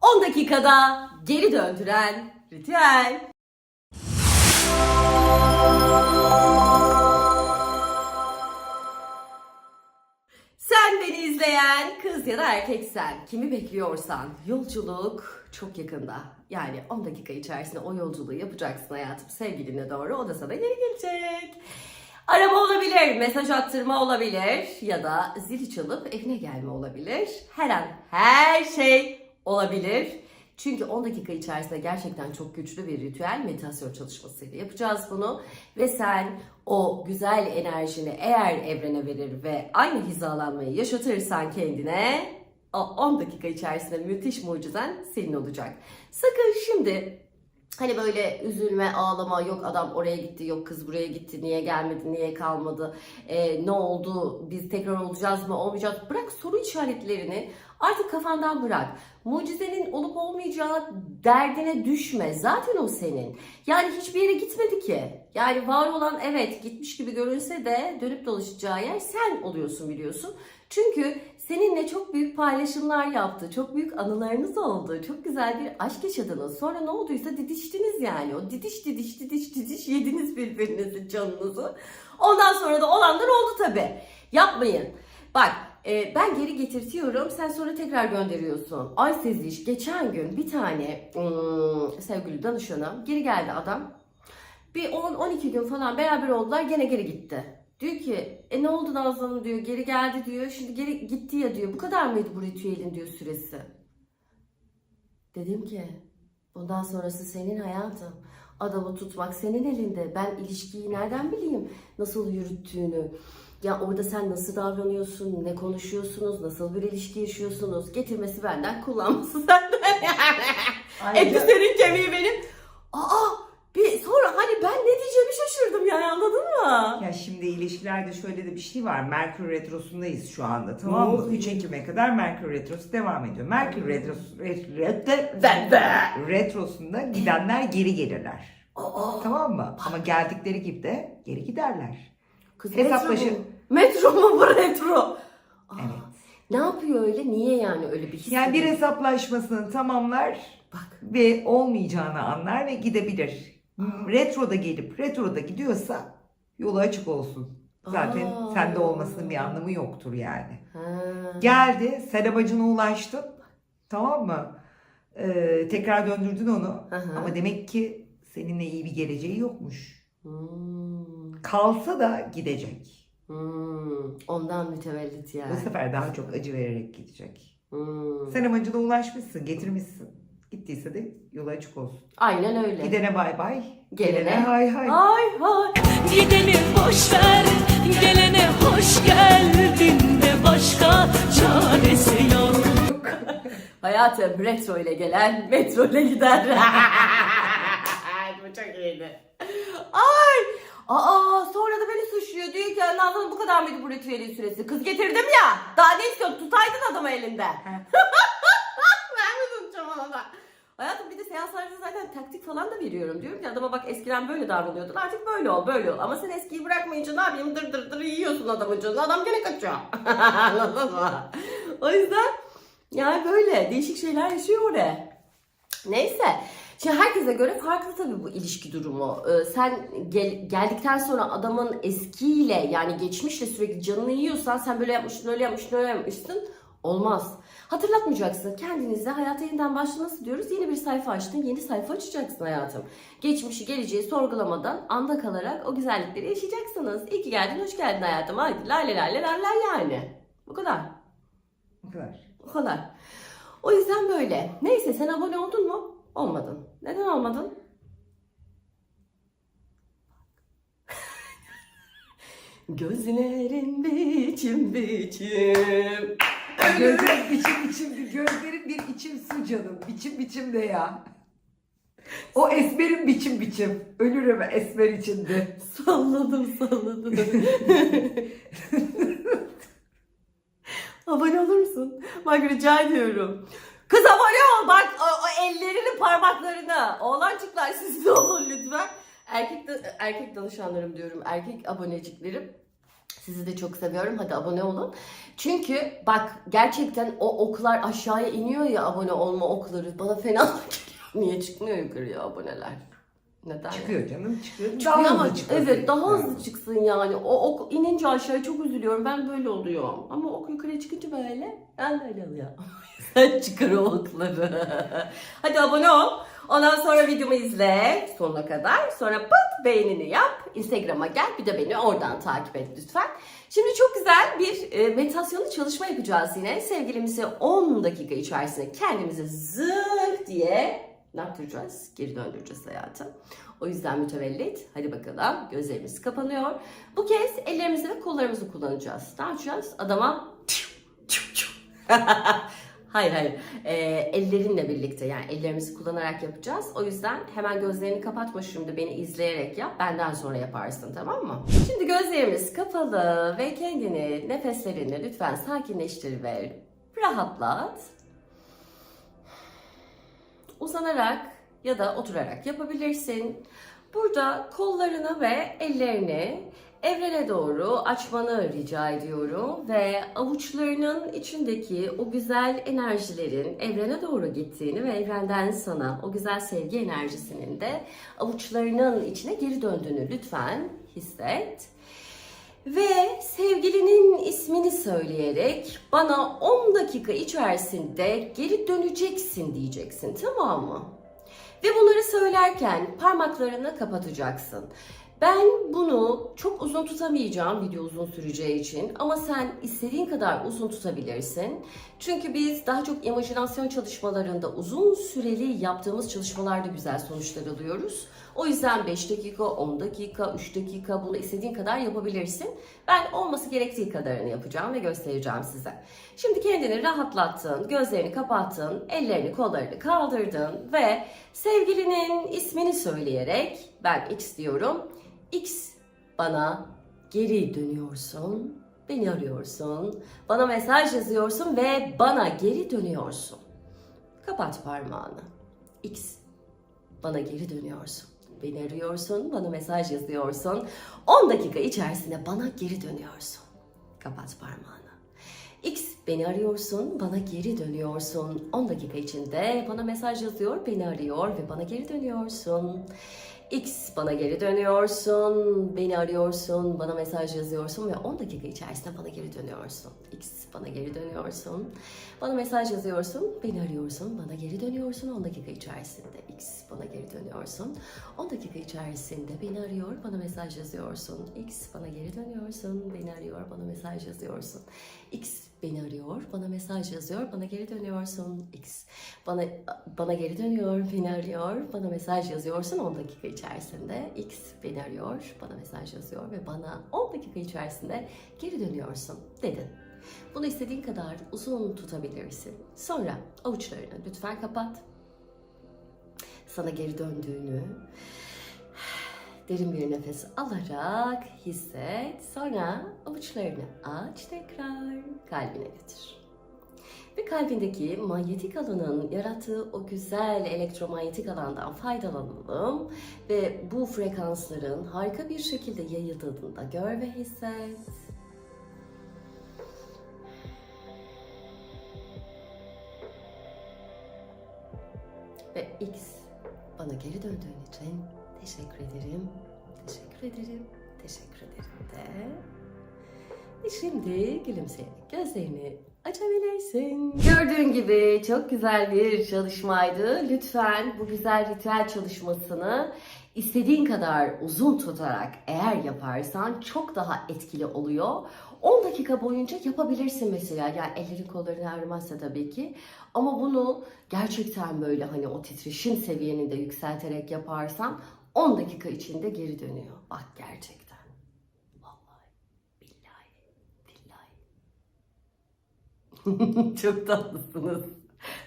10 dakikada geri döndüren ritüel. Sen beni izleyen kız ya da erkeksen, kimi bekliyorsan yolculuk çok yakında. Yani 10 dakika içerisinde o yolculuğu yapacaksın hayatım sevgiline doğru. O da sana geri gelecek. Araba olabilir, mesaj attırma olabilir ya da zili çalıp evine gelme olabilir. Her an her şey olabilir. Çünkü 10 dakika içerisinde gerçekten çok güçlü bir ritüel meditasyon çalışmasıyla yapacağız bunu. Ve sen o güzel enerjini eğer evrene verir ve aynı hizalanmayı yaşatırsan kendine o 10 dakika içerisinde müthiş mucizen senin olacak. Sakın şimdi Hani böyle üzülme, ağlama, yok adam oraya gitti, yok kız buraya gitti, niye gelmedi, niye kalmadı, e, ne oldu, biz tekrar olacağız mı, olmayacağız. Bırak soru işaretlerini artık kafandan bırak. Mucizenin olup olmayacağı derdine düşme. Zaten o senin. Yani hiçbir yere gitmedi ki. Yani var olan evet gitmiş gibi görünse de dönüp dolaşacağı yer sen oluyorsun biliyorsun. Çünkü seninle çok büyük paylaşımlar yaptı. Çok büyük anılarınız oldu. Çok güzel bir aşk yaşadınız. Sonra ne olduysa didiştiniz yani. O didiş didiş didiş didiş yediniz birbirinizi canınızı. Ondan sonra da olanlar oldu tabi. Yapmayın. Bak e, ben geri getirtiyorum. Sen sonra tekrar gönderiyorsun. Ay Seziş geçen gün bir tane ım, sevgili danışanım geri geldi adam. Bir 10-12 gün falan beraber oldular gene geri gitti. Diyor ki e ne oldu Nazlı diyor geri geldi diyor şimdi geri gitti ya diyor bu kadar mıydı bu ritüelin diyor süresi. Dedim ki bundan sonrası senin hayatın. Adamı tutmak senin elinde. Ben ilişkiyi nereden bileyim nasıl yürüttüğünü. Ya orada sen nasıl davranıyorsun, ne konuşuyorsunuz, nasıl bir ilişki yaşıyorsunuz. Getirmesi benden, kullanması senden. Eti senin kemiği benim. Aa bir sonra hani ben ne diyeceğimi şaşırdım yani anladın mı? Ya şimdi ilişkilerde şöyle de bir şey var. Merkür Retrosu'ndayız şu anda tamam mı? Ne 3 Ekim'e kadar Merkür Retrosu devam ediyor. Merkür Retrosu, ret- ret- de. Retrosunda gidenler geri gelirler. Aa, Tamam mı? Ama geldikleri gibi de geri giderler. kız Hesaplaşı- metro mu? Bu retro? Aa, Evet. Ne yapıyor öyle? Niye yani öyle bir his? Yani bir hesaplaşmasını tamamlar Bak. ve olmayacağını anlar ve gidebilir. Retroda gelip retroda gidiyorsa yolu açık olsun. Zaten Aa. sende olmasının bir anlamı yoktur yani. Ha. Geldi, sen amacına ulaştın. Tamam mı? Ee, tekrar döndürdün onu. Hı hı. Ama demek ki seninle iyi bir geleceği yokmuş. Hmm. Kalsa da gidecek. Hmm. Ondan mütevellit yani. Bu sefer daha çok acı vererek gidecek. Hmm. Sen amacına ulaşmışsın, getirmişsin. Gittiyse de yolu açık olsun. Aynen öyle. Gidene bay bay. Gelene Gelene hay hay. Ay hay. Gideni boş ver, gelene hoş geldin de başka çaresi yok. Hayatım retro ile gelen metro ile gider. Bu çok iyiydi. Ay! Aa sonra da beni suçluyor. Diyor ki Nazlı bu kadar mıydı bu ritüelin süresi? Kız getirdim ya. Daha ne istiyorsun? Tutaydın adamı elinde. ben mi tutacağım ona da? Hayatım bir de seanslarda zaten taktik falan da veriyorum. Diyorum ki adama bak eskiden böyle davranıyordun artık böyle ol böyle ol. Ama sen eskiyi bırakmayınca ne yapayım dır dır dır yiyorsun adamın canını. Adam gene kaçıyor. Anladın mı? O yüzden yani böyle değişik şeyler yaşıyor oraya. Neyse. Şimdi herkese göre farklı tabii bu ilişki durumu. Ee, sen gel- geldikten sonra adamın eskiyle yani geçmişle sürekli canını yiyorsan sen böyle yapmışsın, öyle yapmışsın, öyle yapmışsın. Olmaz. Hatırlatmayacaksın. Kendinize hayata yeniden başlaması diyoruz. Yeni bir sayfa açtın. Yeni sayfa açacaksın hayatım. Geçmişi, geleceği sorgulamadan anda kalarak o güzellikleri yaşayacaksınız. İyi ki geldin, hoş geldin hayatım. Haydi lale lale lale yani. Bu kadar. Bu kadar. O kadar. O yüzden böyle. Neyse sen abone oldun mu? Olmadın. Neden olmadın? Gözlerin biçim biçim. Gözlerin biçim biçimdi. Gözlerin bir içim su canım. Biçim biçim de ya. O esmerin biçim biçim. Ölürüm esmer içinde. Salladım salladım. abone olur musun? Bak rica ediyorum. Kız abone ol bak o, o ellerini parmaklarını. Oğlancıklar siz de olun lütfen. Erkek, erkek danışanlarım diyorum. Erkek aboneciklerim. Sizi de çok seviyorum. Hadi abone olun. Çünkü bak gerçekten o oklar aşağıya iniyor ya abone olma okları. Bana fena geliyor. Niye çıkmıyor yukarıya aboneler? Neden? Çıkıyor canım çıkıyor. Çıkıyor Daha ama çıkıyor. evet daha Ha. hızlı çıksın yani. O ok inince aşağıya çok üzülüyorum. Ben böyle oluyorum. Ama ok yukarıya çıkınca böyle ben böyle oluyor. Sen çıkar o okları. Hadi abone ol. Ondan sonra videomu izle sonuna kadar. Sonra pıt beğenini yap. Instagram'a gel. Bir de beni oradan takip et lütfen. Şimdi çok güzel bir e, meditasyonlu çalışma yapacağız yine. Sevgilimizi 10 dakika içerisinde kendimizi zırt diye ne yaptıracağız? Geri döndüreceğiz hayatım. O yüzden mütevellit. Hadi bakalım. Gözlerimiz kapanıyor. Bu kez ellerimizi ve kollarımızı kullanacağız. Ne yapacağız? Adama hayır hayır. Ee, ellerinle birlikte yani ellerimizi kullanarak yapacağız. O yüzden hemen gözlerini kapatma şimdi beni izleyerek yap. Benden sonra yaparsın tamam mı? Şimdi gözlerimiz kapalı ve kendini nefeslerini lütfen sakinleştir ve rahatlat. Uzanarak ya da oturarak yapabilirsin. Burada kollarını ve ellerini evrene doğru açmanı rica ediyorum ve avuçlarının içindeki o güzel enerjilerin evrene doğru gittiğini ve evrenden sana o güzel sevgi enerjisinin de avuçlarının içine geri döndüğünü lütfen hisset. Ve sevgilinin ismini söyleyerek bana 10 dakika içerisinde geri döneceksin diyeceksin tamam mı? Ve bunları söylerken parmaklarını kapatacaksın. Ben bunu çok uzun tutamayacağım video uzun süreceği için ama sen istediğin kadar uzun tutabilirsin. Çünkü biz daha çok imajinasyon çalışmalarında uzun süreli yaptığımız çalışmalarda güzel sonuçlar alıyoruz. O yüzden 5 dakika, 10 dakika, 3 dakika bunu istediğin kadar yapabilirsin. Ben olması gerektiği kadarını yapacağım ve göstereceğim size. Şimdi kendini rahatlattın, gözlerini kapattın, ellerini kollarını kaldırdın ve sevgilinin ismini söyleyerek ben X diyorum. X bana geri dönüyorsun, beni arıyorsun, bana mesaj yazıyorsun ve bana geri dönüyorsun. Kapat parmağını. X bana geri dönüyorsun. Beni arıyorsun, bana mesaj yazıyorsun. 10 dakika içerisinde bana geri dönüyorsun. Kapat parmağını. X beni arıyorsun, bana geri dönüyorsun. 10 dakika içinde bana mesaj yazıyor, beni arıyor ve bana geri dönüyorsun. X bana geri dönüyorsun, beni arıyorsun, bana mesaj yazıyorsun ve 10 dakika içerisinde bana geri dönüyorsun. X bana geri dönüyorsun, bana mesaj yazıyorsun, beni arıyorsun, bana geri dönüyorsun 10 dakika içerisinde. X bana geri dönüyorsun, 10 dakika içerisinde beni arıyor, bana mesaj yazıyorsun. X bana geri dönüyorsun, beni arıyor, bana mesaj yazıyorsun. X beni arıyor, bana mesaj yazıyor, bana geri dönüyorsun. X bana bana geri dönüyor, beni arıyor, bana mesaj yazıyorsun 10 dakika içerisinde. X beni arıyor, bana mesaj yazıyor ve bana 10 dakika içerisinde geri dönüyorsun dedin. Bunu istediğin kadar uzun tutabilirsin. Sonra avuçlarını lütfen kapat. Sana geri döndüğünü derin bir nefes alarak hisset. Sonra avuçlarını aç tekrar kalbine getir. Ve kalbindeki manyetik alanın yarattığı o güzel elektromanyetik alandan faydalanalım ve bu frekansların harika bir şekilde yayıldığını da gör ve hisset. Ve X bana geri döndüğün için teşekkür ederim. Teşekkür ederim. Teşekkür ederim de. Ve şimdi gülümseyerek gözlerini açabilirsin. Gördüğün gibi çok güzel bir çalışmaydı. Lütfen bu güzel ritüel çalışmasını istediğin kadar uzun tutarak eğer yaparsan çok daha etkili oluyor. 10 dakika boyunca yapabilirsin mesela. Yani ellerin kolların ağrımazsa tabii ki. Ama bunu gerçekten böyle hani o titreşim seviyeni de yükselterek yaparsan 10 dakika içinde geri dönüyor. Bak gerçekten. Vallahi billahi billahi. Çok tatlısınız.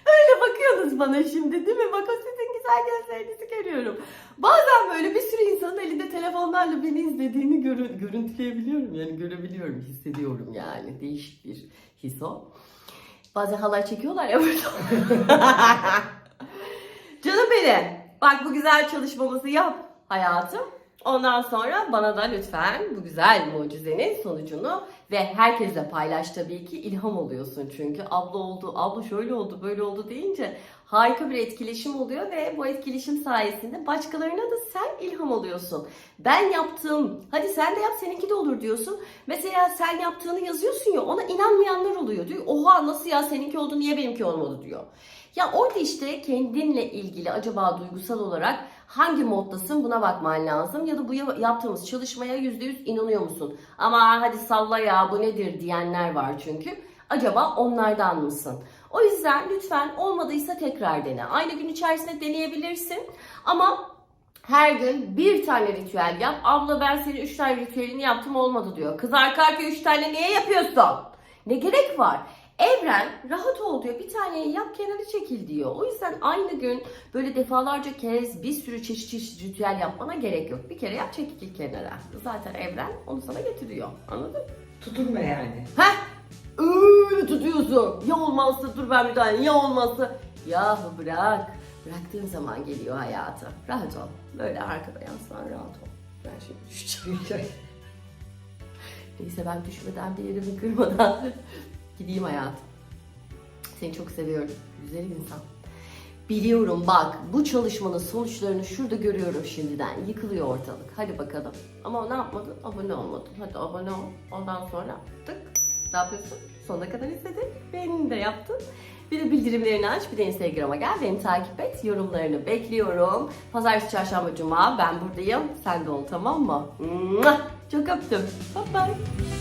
Öyle bakıyorsunuz bana şimdi değil mi? Bak o sizin güzel gözlerinizi görüyorum. Bazen böyle bir sürü insanın elinde telefonlarla beni izlediğini görü- görüntüleyebiliyorum. Yani görebiliyorum, hissediyorum yani. Değişik bir his o. Bazen halay çekiyorlar ya burada. Canım benim. Bak bu güzel çalışmamızı yap hayatım. Ondan sonra bana da lütfen bu güzel mucizenin sonucunu ve herkesle paylaş tabii ki ilham oluyorsun çünkü abla oldu, abla şöyle oldu, böyle oldu deyince harika bir etkileşim oluyor ve bu etkileşim sayesinde başkalarına da sen ilham oluyorsun. Ben yaptım, hadi sen de yap seninki de olur diyorsun. Mesela sen yaptığını yazıyorsun ya ona inanmayanlar oluyor diyor. Oha nasıl ya seninki oldu niye benimki olmadı diyor. Ya orada işte kendinle ilgili acaba duygusal olarak hangi moddasın buna bakman lazım. Ya da bu ya- yaptığımız çalışmaya %100 inanıyor musun? Ama hadi salla ya bu nedir diyenler var çünkü. Acaba onlardan mısın? O yüzden lütfen olmadıysa tekrar dene. Aynı gün içerisinde deneyebilirsin. Ama her gün bir tane ritüel yap. Abla ben senin üç tane ritüelini yaptım olmadı diyor. Kız arka arkaya üç tane niye yapıyorsun? Ne gerek var? Evren rahat ol diyor. Bir taneyi yap kenara çekil diyor. O yüzden aynı gün böyle defalarca kez bir sürü çeşit çeşit ritüel yapmana gerek yok. Bir kere yap çekil kenara. Zaten evren onu sana getiriyor. Anladın mı? Tutunma yani. Heh öyle tutuyorsun. Ya olmazsa dur ben bir tane ya olmazsa. Yahu bırak. Bıraktığın zaman geliyor hayatı. Rahat ol. Böyle arkada yaslan rahat ol. Ben şimdi düşeceğim. Neyse ben düşmeden bir yerimi kırmadan gideyim hayatım. Seni çok seviyorum. Güzel insan. Biliyorum bak bu çalışmanın sonuçlarını şurada görüyorum şimdiden. Yıkılıyor ortalık. Hadi bakalım. Ama ne yapmadın? Abone olmadın. Hadi abone ol. Ondan sonra tık. Ne yapıyorsun? Sonuna kadar izledin. Beğenini de yaptın. Bir de bildirimlerini aç. Bir de Instagram'a gel. Beni takip et. Yorumlarını bekliyorum. Pazartesi, çarşamba, cuma ben buradayım. Sen de ol tamam mı? Çok öptüm. Bye bye.